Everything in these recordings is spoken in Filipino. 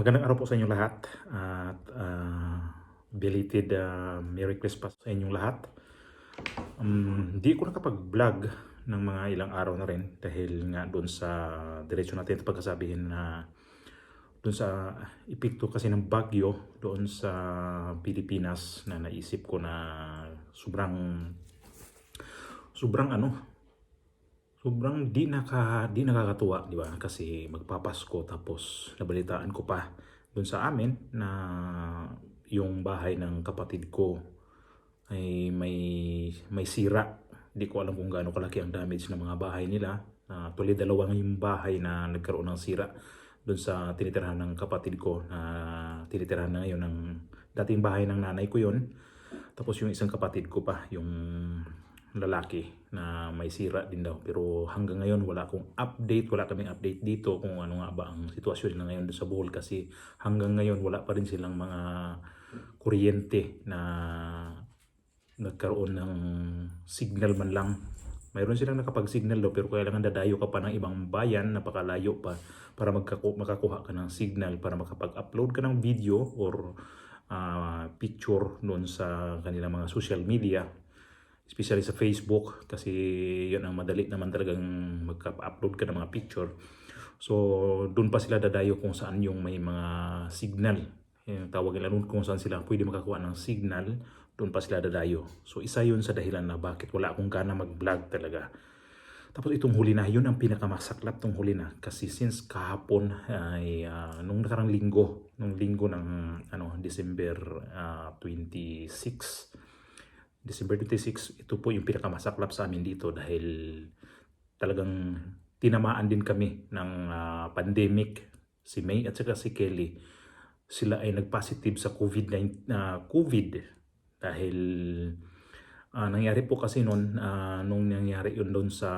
magandang araw po sa inyong lahat at ah, belated ah, Merry Christmas sa inyong lahat. Um, di ko nakapag-vlog ng mga ilang araw na rin dahil nga doon sa diretso natin ito pagkasabihin na doon sa epekto kasi ng bagyo doon sa Pilipinas na naisip ko na sobrang sobrang ano sobrang di naka di nakakatuwa di ba? Kasi magpapasko tapos nabalitaan ko pa doon sa amin na yung bahay ng kapatid ko ay may may sira. Di ko alam kung gaano kalaki ang damage ng mga bahay nila. Uh, tuloy dalawa yung bahay na nagkaroon ng sira doon sa tinitirahan ng kapatid ko na tinitirahan na ngayon ng dating bahay ng nanay ko yon tapos yung isang kapatid ko pa yung lalaki na may sira din daw. Pero hanggang ngayon wala akong update, wala kaming update dito kung ano nga ba ang sitwasyon nila ngayon sa Bohol kasi hanggang ngayon wala pa rin silang mga kuryente na nagkaroon ng signal man lang. Mayroon silang nakapag-signal daw pero kailangan dadayo ka pa ng ibang bayan, napakalayo pa para magkaku- makakuha ka ng signal para makapag-upload ka ng video or ah, picture noon sa kanilang mga social media especially sa Facebook kasi yun ang madali naman talagang magka-upload ka ng mga picture. So doon pa sila dadayo kung saan yung may mga signal. Yung tawag nila doon kung saan sila pwede makakuha ng signal, doon pa sila dadayo. So isa yun sa dahilan na bakit wala akong gana mag-vlog talaga. Tapos itong huli na, yun ang pinakamasaklap tong huli na. Kasi since kahapon ay ah, nung nakarang linggo, nung linggo ng ano, December ah, 26, December 26, ito po yung pinakamasaklap sa amin dito dahil talagang tinamaan din kami ng ah, pandemic. Si May at saka si Kelly, sila ay nag-positive sa COVID-19 na COVID dahil ah, nangyari po kasi noon nung nangyari yun doon sa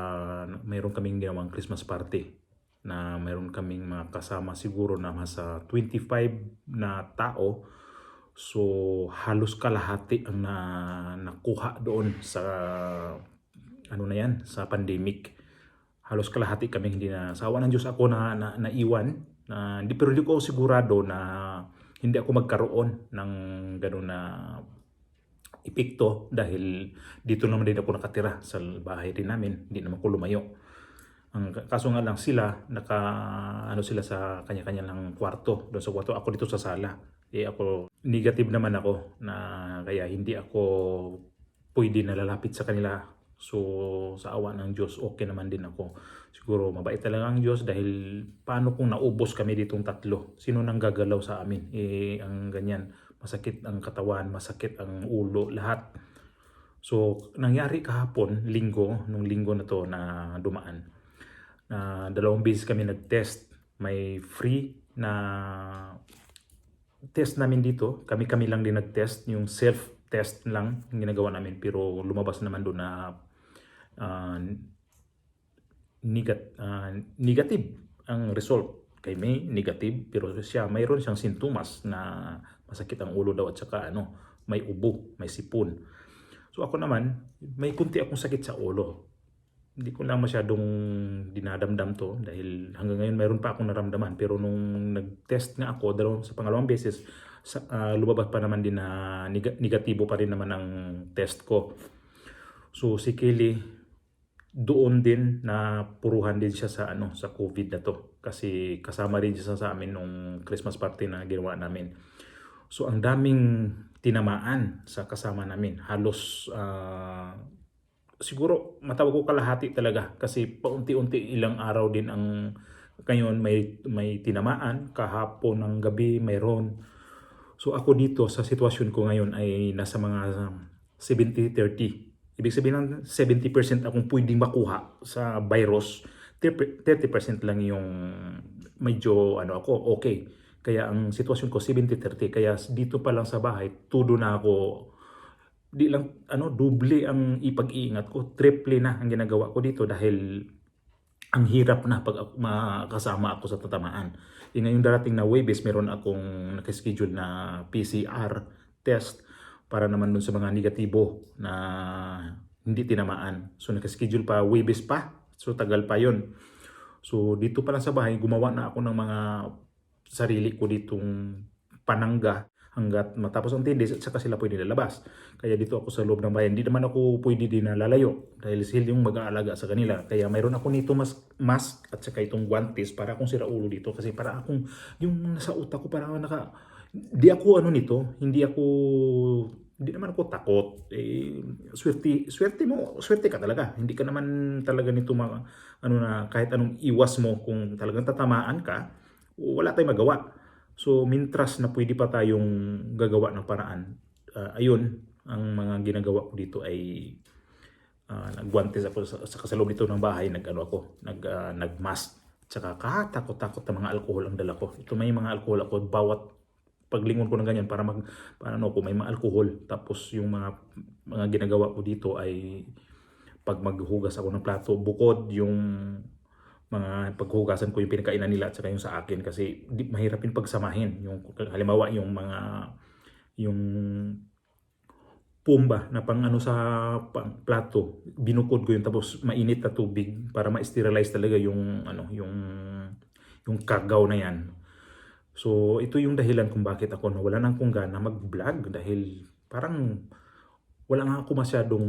mayroon kaming ginawang Christmas party na mayroon kaming mga kasama siguro na sa 25 na tao So halos kalahati ang na, nakuha doon sa ano na yan, sa pandemic. Halos kalahati kami hindi na sawa ng Diyos ako na, na naiwan. Na, hindi, pero hindi ko sigurado na hindi ako magkaroon ng gano'n na epekto dahil dito naman din ako nakatira sa bahay din namin. Hindi naman ko lumayo. Ang kaso nga lang sila, naka, ano sila sa kanya-kanya lang kwarto. Doon sa kwarto, ako dito sa sala. Eh ako, negative naman ako na kaya hindi ako pwede na lalapit sa kanila. So sa awa ng Diyos, okay naman din ako. Siguro mabait talaga ang Diyos dahil paano kung naubos kami ditong tatlo? Sino nang gagalaw sa amin? Eh ang ganyan, masakit ang katawan, masakit ang ulo, lahat. So nangyari kahapon, linggo, nung linggo na to na dumaan na dalawang beses kami nag-test. May free na test namin dito. Kami-kami lang din nag-test. Yung self-test lang yung ginagawa namin. Pero lumabas naman doon na uh, negat, uh, negative ang result. Kay May, negative. Pero siya, mayroon siyang sintomas na masakit ang ulo daw at saka ano, may ubo, may sipon. So ako naman, may kunti akong sakit sa ulo hindi ko lang masyadong dinadamdam to dahil hanggang ngayon mayroon pa akong naramdaman. Pero nung nag-test nga ako dalawang sa pangalawang beses sa, uh, lumabas pa naman din na neg- negatibo pa rin naman ang test ko. So si Kelly doon din na puruhan din siya sa ano sa COVID na to. Kasi kasama rin siya sa amin nung Christmas party na ginawa namin. So ang daming tinamaan sa kasama namin. Halos uh, siguro matawag ko kalahati talaga kasi paunti-unti ilang araw din ang ngayon may may tinamaan kahapon ng gabi mayroon. So ako dito sa sitwasyon ko ngayon ay nasa mga 70-30 ibig sabihin ng 70% akong pwedeng makuha sa virus. 30% lang yung medyo ano ako okay. Kaya ang sitwasyon ko 70-30 kaya dito pa lang sa bahay tudo na ako di lang ano doble ang ipag-iingat ko triple na ang ginagawa ko dito dahil ang hirap na pag makasama ako sa tatamaan. E ngayong darating na Webes, meron akong nakaschedule na PCR test para naman dun sa mga negatibo na hindi tinamaan. So nakaschedule pa Webes pa. So tagal pa yon So dito pa lang sa bahay, gumawa na ako ng mga sarili ko ditong panangga hanggat matapos ang tindis at saka sila pwede lalabas. Kaya dito ako sa loob ng bayan. Hindi naman ako pwede din na dahil sila yung mag-aalaga sa kanila. Kaya mayroon ako nito mas mask at saka itong guantes para akong sira ulo dito kasi para akong yung nasa utak ko para naka di ako ano nito, hindi ako hindi naman ako takot. Eh, swerte, swerte mo, swerte ka talaga. Hindi ka naman talaga nito ma, ano na kahit anong iwas mo kung talagang tatamaan ka, wala tayong magawa. So, mintras na pwede pa tayong gagawa ng paraan. Ah, ayun, ang mga ginagawa ko dito ay uh, nagguantes ako sa, sa kasaloob dito ng bahay, nag-ano ako, nag, ah, nag-mask. Tsaka katakot-takot na mga alcohol ang dala ko. Ito may mga alcohol ako, bawat paglingon ko ng ganyan para mag para ano ko may mga alcohol tapos yung mga mga ginagawa ko dito ay pag maghugas ako ng plato bukod yung mga paghugasan ko yung pinakainan nila at saka yung sa akin kasi di, mahirap yung pagsamahin. Yung halimbawa yung mga yung pumba na pang ano sa pang plato binukod ko yun tapos mainit na tubig para ma-sterilize talaga yung ano yung yung kagaw na yan. So ito yung dahilan kung bakit ako nawala ng kung gana mag-vlog dahil parang wala nga ako masyadong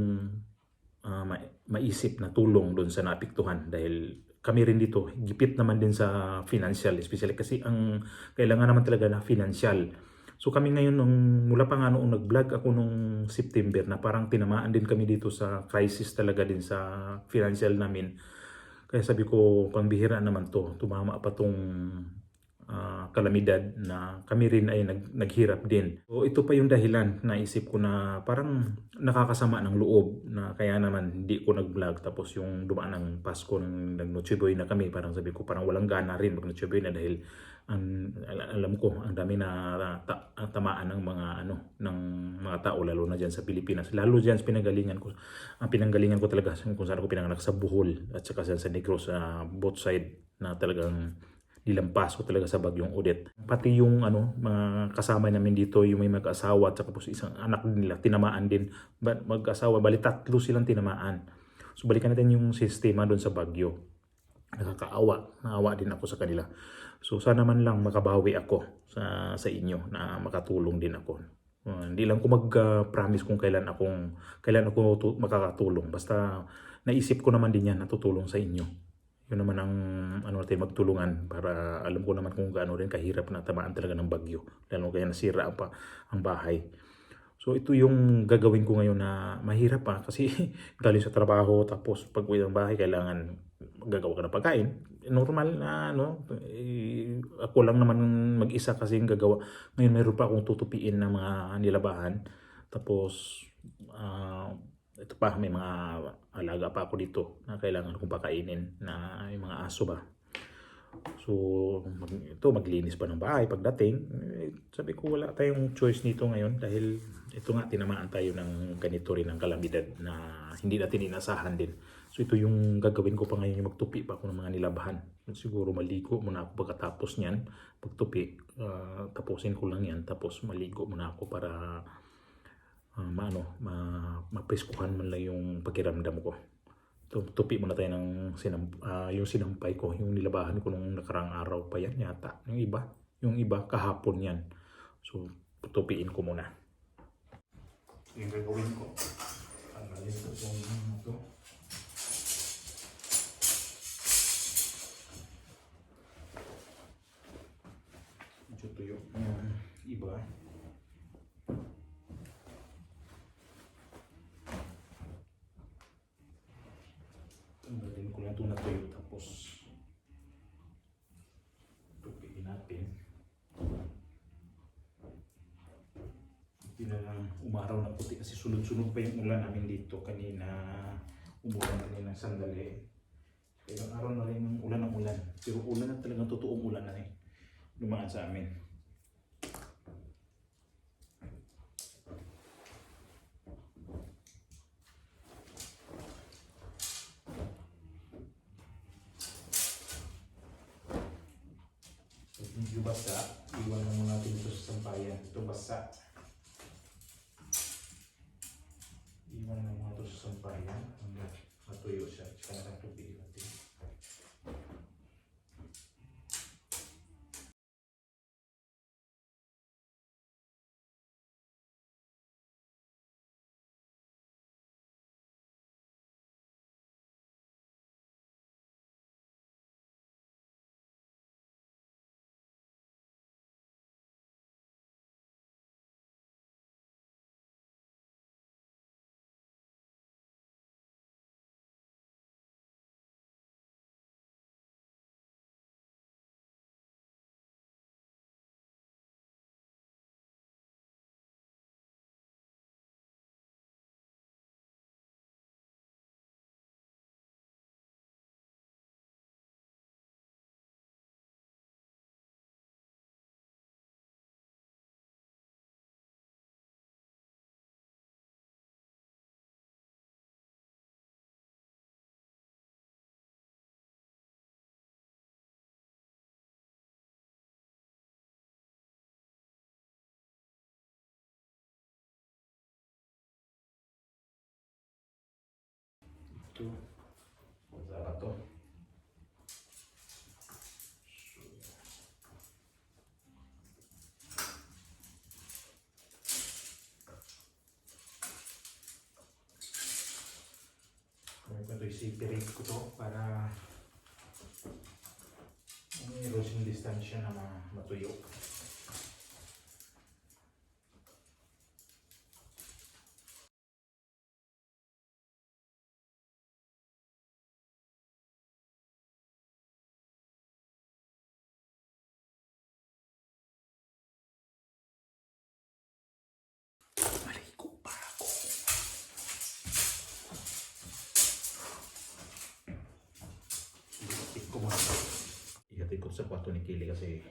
ah, ma- maisip na tulong doon sa naapektuhan dahil kami rin dito, gipit naman din sa financial, especially kasi ang kailangan naman talaga na financial. So kami ngayon, nung, mula pa nga noong nag-vlog ako nung September na parang tinamaan din kami dito sa crisis talaga din sa financial namin. Kaya sabi ko, pangbihira naman to, tumama pa tong ah, kalamidad na kami rin ay nag, naghirap din. So ito pa yung dahilan. Na isip ko na parang nakakasama ng loob na kaya naman hindi ko nag-vlog. Tapos yung dumaan ng Pasko nang nag Boy na kami parang sabi ko parang walang gana rin mag Boy na dahil ang al- alam ko ang dami na ta- tamaan ng mga ano ng mga tao lalo na diyan sa Pilipinas. Lalo diyan sa pinanggalingan ko ang pinanggalingan ko talaga kung saan ako pinanganak sa Bohol at saka sa Negros sa both side na talagang nilampas ko talaga sa bagyong Odette. Pati yung ano, mga kasama namin dito, yung may mag-asawa at saka po isang anak nila, tinamaan din. Ba- Mag-asawa, bali tatlo silang tinamaan. So balikan natin yung sistema doon sa bagyo. Nakakaawa, naawa din ako sa kanila. So sana man lang makabawi ako sa sa inyo na makatulong din ako. Uh, hindi lang ko mag-promise kung kailan akong kailan ako tu- makakatulong. Basta naisip ko naman din yan na tutulong sa inyo yun naman ang ano natin magtulungan para alam ko naman kung gaano rin kahirap na tamaan talaga ng bagyo lalo kaya nasira pa, ang bahay. So ito yung gagawin ko ngayon na mahirap pa kasi galing sa trabaho tapos pag uwi ng bahay kailangan gagawa ka ng pagkain. Normal na ano eh, ako lang naman mag-isa kasi yung gagawa. Ngayon mayroon pa akong tutupiin ng mga nilabahan. Tapos ah, ito pa, may mga alaga pa ako dito na kailangan kong pakainin na yung mga aso ba. So, mag, ito, maglinis pa ng bahay pagdating. Eh, sabi ko, wala tayong choice nito ngayon dahil ito nga, tinamaan tayo ng ganito rin ng kalamidad na hindi natin inasahan din. So, ito yung gagawin ko pa ngayon, yung magtupi pa ako ng mga nilabahan. Siguro maligo muna ako pagkatapos niyan. Pagtupi, ah, tapusin ko lang yan. Tapos maligo muna ako para uh, maano, ma, mapreskuhan man lang yung pakiramdam ko. Tu- Tupi muna tayo ng sinam, ah, yung sinampay ko, yung nilabahan ko nung nakarang araw pa yan yata. Yung iba, yung iba kahapon yan. So, tupiin ko muna. Yung gagawin ko, tanggalin ko itong ito. Medyo tuyo yung iba. Tanggalin ko lang ito na tuyo tapos tupiin natin. Hindi na lang umaraw ng puti kasi sunod-sunod pa yung ulan namin dito kanina. Umulan na rin ng sandali. Ilang araw na rin ng ulan ng ulan. Pero ulan na talagang totoong ulan na rin. Dumaan sa amin. Medyo basa, iwan na muna natin ito sa sampayan. Ito basa. Iwan na muna ito sa sampayan. Hanggang matuyo To? Kaya ko ito isipirin ko to para mayroon siyang distansya na ma- matuyo. Ko sa kwarto ni Kili kasi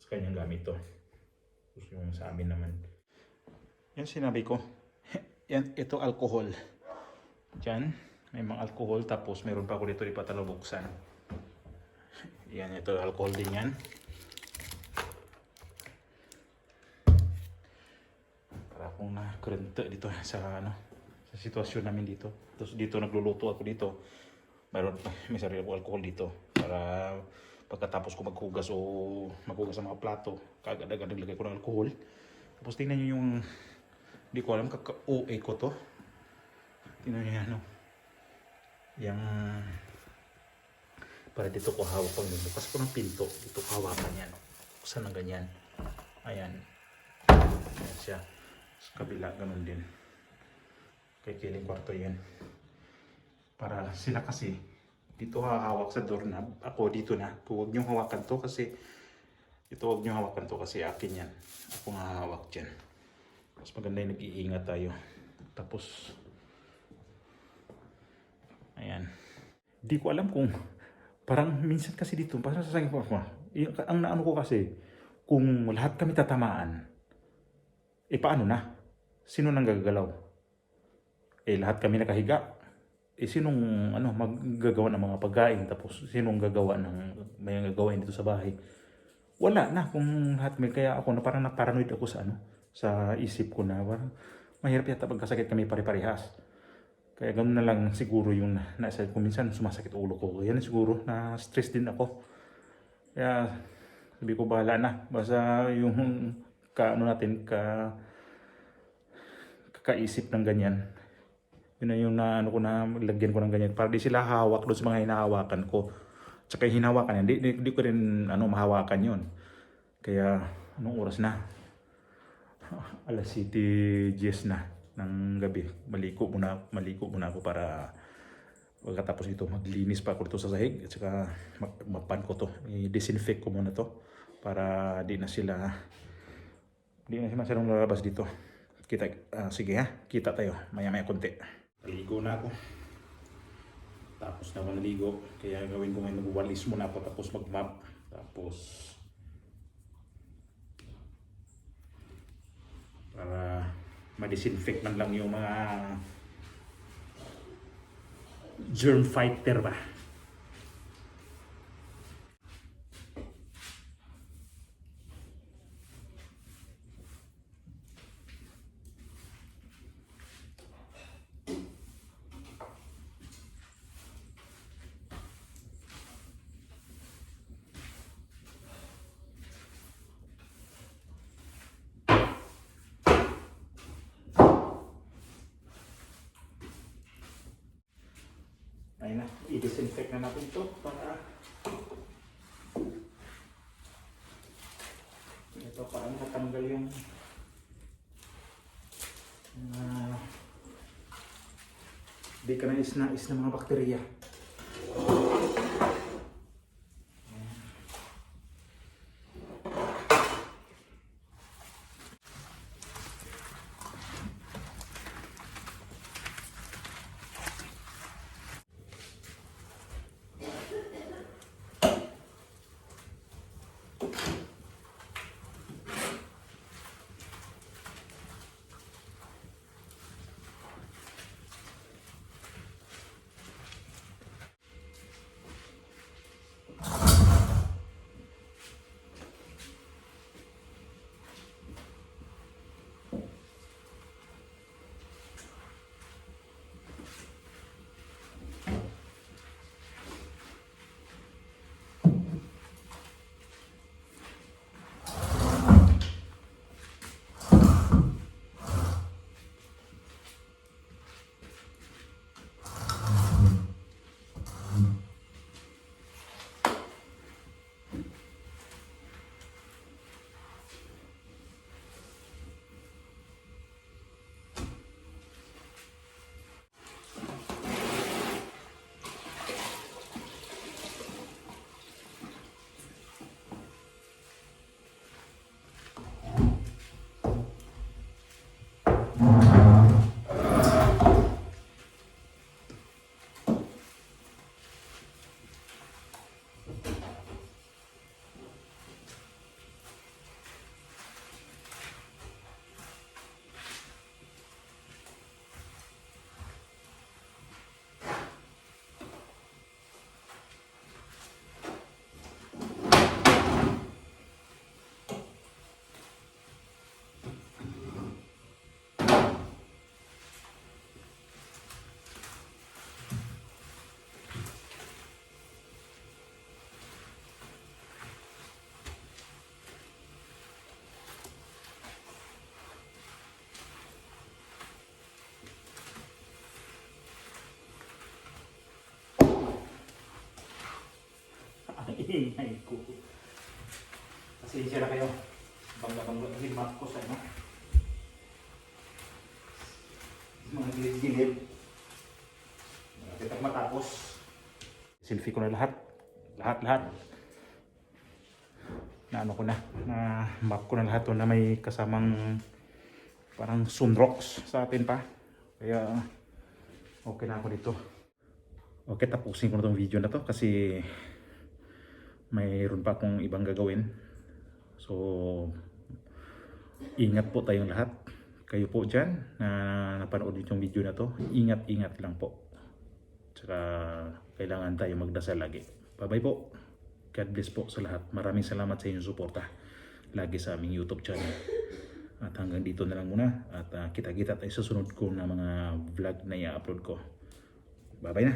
sa kanyang gamit to. Tapos yung sa amin naman. Yan sinabi ko. Yan, ito alcohol. Diyan, may mga alcohol tapos meron pa ako dito ipatalabuksan. Yan, ito alcohol din yan. para akong nakurente dito sa ano sa sitwasyon namin dito. Tapos dito nagluluto ako dito. Mayroon may sarili ako alcohol dito para pagkatapos ko maghugas o maghugas sa mga plato, kagad-agad naglagay ko ng alcohol. Tapos tingnan niyo yung hindi ko alam kaka-OA ko to. Tingnan niyo yan, ano. Yung para dito ko hawak yung bukas ko ng pinto. Dito ko hawakan yan. Buksan ng ganyan. Ayan. Ayan siya. Sa kabila, ganun din. Kay kiling kwarto yan. Para sila kasi, dito hahawak sa doorknob. Ako dito na. Huwag niyong hawakan to kasi, ito huwag niyong hawakan to kasi akin yan. Ako nga hahawak dyan. Mas maganda yung nag-iingat tayo. Tapos, ayan. Di ko alam kung, parang minsan kasi dito, parang sasabihin ko, ang naano ko kasi, kung lahat kami tatamaan, eh paano na? Sino nang gagalaw? Eh lahat kami nakahiga. Eh sinong ano maggagawa ng mga pagkain tapos sinong gagawa ng may gagawin dito sa bahay? Wala na kung lahat may kaya ako na parang na-paranoid ako sa ano sa isip ko na parang mahirap yata pagkasakit kami pare-parehas. Kaya ganoon na lang siguro yung na- nasa ko minsan sumasakit ulo ko. Yan siguro na stress din ako. Kaya sabi ko bahala na. Basta yung ka ano natin ka kakaisip ng ganyan. Yun na yung na, ano ko na lagyan ko ng ganyan para di sila hawak doon sa mga hinahawakan ko. Tsaka yung hinahawakan yan, di, di, di ko rin ano, mahawakan yun. Kaya anong oras na? Alas City GS na ng gabi. Maliko muna, maliko muna ako para pagkatapos ito maglinis pa ako dito sa sahig at saka mapan ko to i-disinfect ko muna to para di na sila di na sila lalabas dito kita ah, sige ha kita tayo maya maya konti ligo na ako. Tapos na ako naligo. Kaya gawin ko ngayon magwalis muna ako tapos mag-map. Tapos para ma-disinfect man lang yung mga germ fighter ba Ayun na, i-disinfect na natin ito para ito para matanggal yung uh, di ka na is-nais ng mga bakterya. Ingay ko. Pasensya na kayo. Bangga-bangga kasi mat ko sa ano. Mga gilid-gilid. Ako matapos. Selfie ko na lahat. Lahat-lahat. Na ano ko na. Na map ko na lahat to na may kasamang parang sunrocks sa atin pa. Kaya okay na ako dito. Okay, tapusin ko na tong video na to kasi mayroon pa akong ibang gagawin. So, ingat po tayong lahat. Kayo po dyan na napanood itong video na to, ingat-ingat lang po. Tsaka kailangan tayo magdasal lagi. Bye-bye po. God bless po sa lahat. Maraming salamat sa inyong suporta lagi sa aming YouTube channel. At hanggang dito na lang muna. At ah, kita-kita tayo sa sunod ko na mga vlog na i-upload ko. Bye-bye na.